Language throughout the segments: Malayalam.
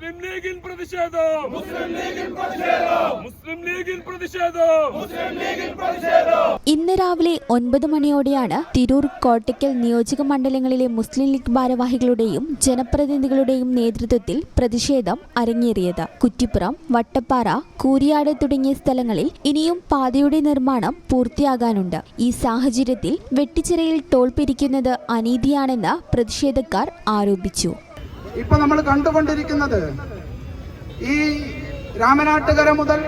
മുസ്ലിം ലീഗിൻ പ്രതിഷേധം. മുസ്ലിം ലീഗിൻ പ്രതിഷേധം. മുസ്ലിം ലീഗിൻ പ്രതിഷേധം. ഇന്ന് രാവിലെ ഒൻപത് മണിയോടെയാണ് തിരൂർ കോട്ടയ്ക്കൽ നിയോജക മണ്ഡലങ്ങളിലെ മുസ്ലിം ലീഗ് ഭാരവാഹികളുടെയും ജനപ്രതിനിധികളുടെയും നേതൃത്വത്തിൽ പ്രതിഷേധം അരങ്ങേറിയത്. കുറ്റിപ്പുറം വട്ടപ്പാറ കൂരിയാട് തുടങ്ങിയ സ്ഥലങ്ങളിൽ ഇനിയും പാതയുടെ നിർമ്മാണം പൂർത്തിയാകാനുണ്ട്. ഈ സാഹചര്യത്തിൽ വെട്ടിച്ചിറയിൽ ടോൾ പിരിക്കുന്നത് അനീതിയാണെന്ന് പ്രതിഷേധക്കാർ ആരോപിച്ചു. ഇപ്പൊ നമ്മൾ കണ്ടുകൊണ്ടിരിക്കുന്നത് ഈ രാമനാട്ടുകര മുതൽ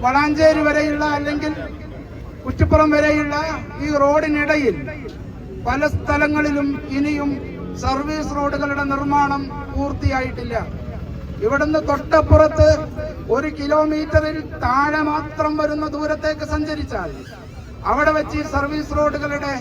വളാഞ്ചേരി വരെയുള്ള അല്ലെങ്കിൽ കുറ്റിപ്പുറം വരെയുള്ള ഈ റോഡിനിടയിൽ പല സ്ഥലങ്ങളിലും ഇനിയും സർവീസ് റോഡുകളുടെ നിർമ്മാണം പൂർത്തിയായിട്ടില്ല. ഇവിടുന്ന് തൊട്ടപ്പുറത്ത് ഒരു കിലോമീറ്ററിൽ താഴെ മാത്രം വരുന്ന ദൂരത്തേക്ക് സഞ്ചരിച്ചാൽ അവിടെ വെച്ച് ഈ സർവീസ് റോഡുകളുടെ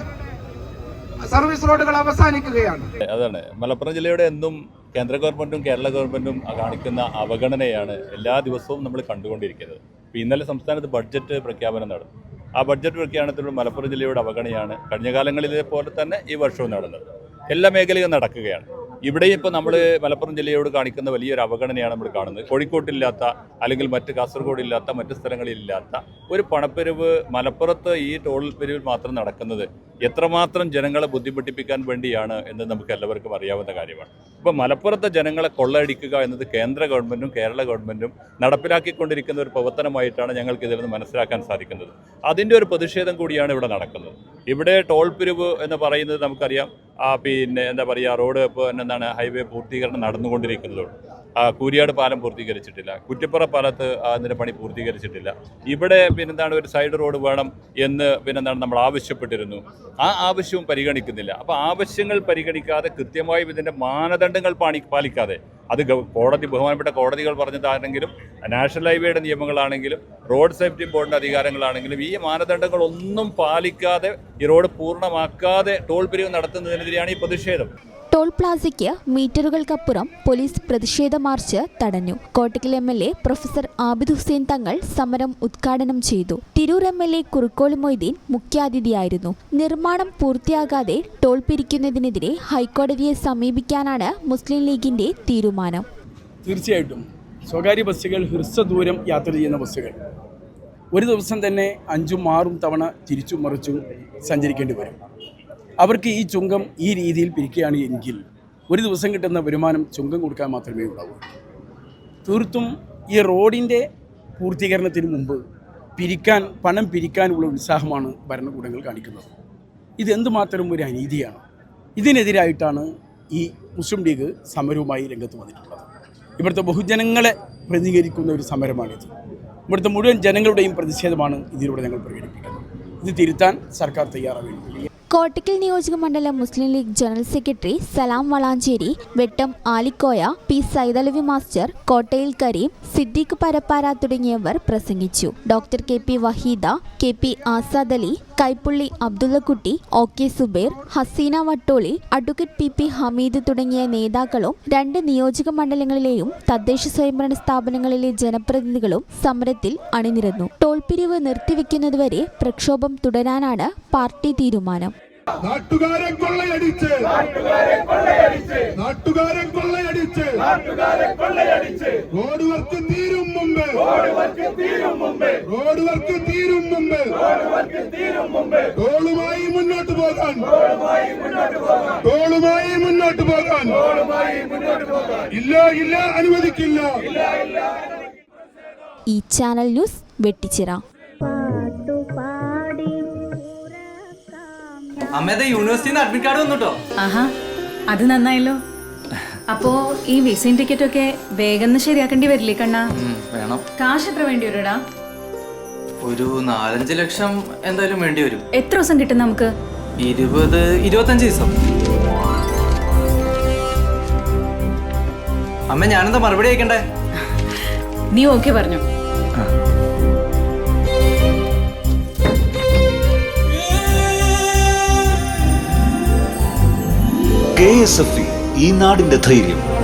സർവീസ് റോഡുകൾ അവസാനിക്കുകയാണ്. അതാണ്. മലപ്പുറം ജില്ലയുടെ എന്നും കേന്ദ്ര ഗവൺമെന്റും കേരള ഗവൺമെന്റും കാണിക്കുന്ന അവഗണനയാണ് എല്ലാ ദിവസവും നമ്മൾ കണ്ടുകൊണ്ടിരിക്കുന്നത്. ഇന്നലെ സംസ്ഥാനത്ത് ബഡ്ജറ്റ് പ്രഖ്യാപനം നടന്നു. ആ ബഡ്ജറ്റ് പ്രഖ്യാപനത്തിലൂടെ മലപ്പുറം ജില്ലയുടെ അവഗണനയാണ് കഴിഞ്ഞ കാലങ്ങളിലെ പോലെ തന്നെ ഈ വർഷവും നടന്നത്. എല്ലാ മേഖലയും നടക്കുകയാണ്. ഇവിടെ ഇപ്പോൾ നമ്മൾ മലപ്പുറം ജില്ലയോട് കാണിക്കുന്ന വലിയൊരു അവഗണനയാണ് നമ്മൾ കാണുന്നത്. കോഴിക്കോട്ടില്ലാത്ത അല്ലെങ്കിൽ മറ്റ് കാസർഗോഡില്ലാത്ത മറ്റ് സ്ഥലങ്ങളിലില്ലാത്ത ഒരു പണപ്പെരിവ് മലപ്പുറത്ത് ഈ ടോൾ പെരിവിൽ മാത്രം നടക്കുന്നത് എത്രമാത്രം ജനങ്ങളെ ബുദ്ധിമുട്ടിപ്പിക്കാൻ വേണ്ടിയാണ് എന്ന് നമുക്ക് എല്ലാവർക്കും അറിയാവുന്ന കാര്യമാണ്. ഇപ്പോൾ മലപ്പുറത്തെ ജനങ്ങളെ കൊള്ളയടിക്കുക എന്നത് കേന്ദ്ര ഗവൺമെന്റും കേരള ഗവൺമെന്റും നടപ്പിലാക്കിക്കൊണ്ടിരിക്കുന്ന ഒരു പ്രവർത്തനമായിട്ടാണ് ഞങ്ങൾക്ക് ഇതിൽ നിന്ന് മനസ്സിലാക്കാൻ സാധിക്കുന്നത്. അതിന്റെ ഒരു പ്രതിഷേധം കൂടിയാണ് ഇവിടെ നടക്കുന്നത്. ഇവിടെ ടോൾ പിരിവ് എന്ന് പറയുന്നത് നമുക്കറിയാം. പിന്നെ എന്താ പറയുക റോഡ് ഇപ്പോൾ എന്താണ് ഹൈവേ പൂർത്തീകരണം നടന്നുകൊണ്ടിരിക്കുന്നതുള്ളൂ കൂരിയാട് പാലം പൂർത്തീകരിച്ചിട്ടില്ല. കുറ്റിപ്പുറ പാലത്ത് അതിന്റെ പണി പൂർത്തീകരിച്ചിട്ടില്ല. ഇവിടെ പിന്നെന്താണ് ഒരു സൈഡ് റോഡ് വേണം എന്ന് പിന്നെന്താണ് നമ്മൾ ആവശ്യപ്പെട്ടിരുന്നു. ആ ആവശ്യവും പരിഗണിക്കുന്നില്ല. അപ്പോൾ ആവശ്യങ്ങൾ പരിഗണിക്കാതെ കൃത്യമായും ഇതിന്റെ മാനദണ്ഡങ്ങൾ പാണി പാലിക്കാതെ. അത് കോടതി ബഹുമാനപ്പെട്ട കോടതികൾ പറഞ്ഞതാണെങ്കിലും നാഷണൽ ഹൈവേയുടെ നിയമങ്ങളാണെങ്കിലും റോഡ് സേഫ്റ്റി ബോർഡിന്റെ അധികാരങ്ങളാണെങ്കിലും ഈ മാനദണ്ഡങ്ങളൊന്നും പാലിക്കാതെ ഈ റോഡ് പൂർണമാക്കാതെ ടോൾ പിരിവ് നടത്തുന്നതിനെതിരെയാണ് ഈ പ്രതിഷേധം. ടോൾ പ്ലാസയ്ക്ക് മീറ്ററുകൾക്കപ്പുറം പോലീസ് പ്രതിഷേധ മാർച്ച് തടഞ്ഞു. Kottakkal M L A professor Abid Hussain Thangal സമരം ഉദ്ഘാടനം ചെയ്തു. Tirur M L A Kurukkoli Moideen മുഖ്യാതിഥിയായിരുന്നു. നിർമ്മാണം പൂർത്തിയാകാതെ ടോൾ പിരിക്കുന്നതിനെതിരെ ഹൈക്കോടതിയെ സമീപിക്കാനാണ് മുസ്ലിം ലീഗിന്റെ തീരുമാനം. തീർച്ചയായിട്ടും. സ്വകാര്യ ബസ്സുകൾ ഹ്രസ്വദൂരം യാത്ര ചെയ്യുന്ന ബസ്സുകൾ. ഒരു ദിവസം തന്നെ അഞ്ചും ആറും തവണ തിരിച്ചും മറിച്ചും സഞ്ചരിക്കേണ്ടി വരും. അവർക്ക് ഈ ചുങ്കം ഈ രീതിയിൽ പിരിക്കുകയാണ് എങ്കിൽ ഒരു ദിവസം കിട്ടുന്ന വരുമാനം ചുങ്കം കൊടുക്കാൻ മാത്രമേ ഉണ്ടാവൂ. തീർത്തും ഈ റോഡിന്റെ പൂർത്തീകരണത്തിന് മുമ്പ് പിരിക്കാൻ പണം പിരിക്കാനുള്ള ഉത്സാഹമാണ് ഭരണകൂടങ്ങൾ കാണിക്കുന്നത്. ഇതെന്തുമാത്രം ഒരു അനീതിയാണ്. ഇതിനെതിരായിട്ടാണ് ഈ മുസ്ലിം ലീഗ് സമരവുമായി രംഗത്ത് വന്നിട്ടുള്ളത്. ഇവിടുത്തെ ബഹുജനങ്ങളെ പ്രതികരിക്കുന്ന ഒരു സമരമാണിത്. ഇവിടുത്തെ മുഴുവൻ ജനങ്ങളുടെയും പ്രതിഷേധമാണ് ഇതിലൂടെ ഞങ്ങൾ പ്രകടിപ്പിക്കുന്നത്. ഇത് തിരുത്താൻ സർക്കാർ തയ്യാറാവേണ്ടി കോട്ടക്കൽ നിയോജക മണ്ഡലം Muslim League general secretary Salam Valanchery Vettam Alikoya P Saithalavi master Kottayil Kareem Siddique Parappara തുടങ്ങിയവർ പ്രസംഗിച്ചു. Doctor K P Waheeda K P Azad Ali Kaippully Abdullakutty O K Subair Haseena Vattoli advocate P P Hameed തുടങ്ങിയ നേതാക്കളും രണ്ട് നിയോജക മണ്ഡലങ്ങളിലെയും തദ്ദേശ സ്വയംഭരണ സ്ഥാപനങ്ങളിലെ ജനപ്രതിനിധികളും സമരത്തിൽ അണിനിരന്നു. ടോൾ പിരിവ് നിർത്തിവെക്കുന്നതുവരെ പ്രക്ഷോഭം തുടരാനാണ് പാർട്ടി തീരുമാനം. നാട്ടുകാരെ കൊള്ളയടിച്ച്. നാട്ടുകാരെ കൊള്ളയടിച്ച്. റോഡ് വർക്ക് തീരും മുമ്പ്. റോഡ് വർക്ക് തീരും മുമ്പ്. ടോളുമായി മുന്നോട്ട് പോകാൻ. ടോളുമായി മുന്നോട്ട് പോകാൻ. ഇല്ല ഇല്ല അനുവദിക്കില്ല. ഈ ചാനൽ ന്യൂസ് വെട്ടിച്ചിറ. അമ്മ യൂണിവേഴ്സിറ്റിന്ന് അഡ്മിറ്റ് കാർഡ് വന്നു കേട്ടോ ആഹാ അത് നന്നായല്ലോ. അപ്പോ ഈ വിസയും ടിക്കറ്റ് ഒക്കെ വേഗം ശരിയാക്കേണ്ടി വരില്ലേ കണ്ണ? വേണം. കാശ് എത്ര വേണ്ടി വരുടാ? ഒരു നാലഞ്ച് ലക്ഷം എന്തായാലും വേണ്ടി വരും. എത്ര ദിവസം കിട്ടും നമുക്ക്? ഇരുപത് ഇരുപത്തഞ്ച് ദിവസം. അമ്മ ഞാനെന്താ മറുപടി അയക്കണ്ടേ? നീ ഓക്കെ പറഞ്ഞു. കെ എസ് എഫ് ഇ ഈ നാടിന്റെ ധൈര്യം.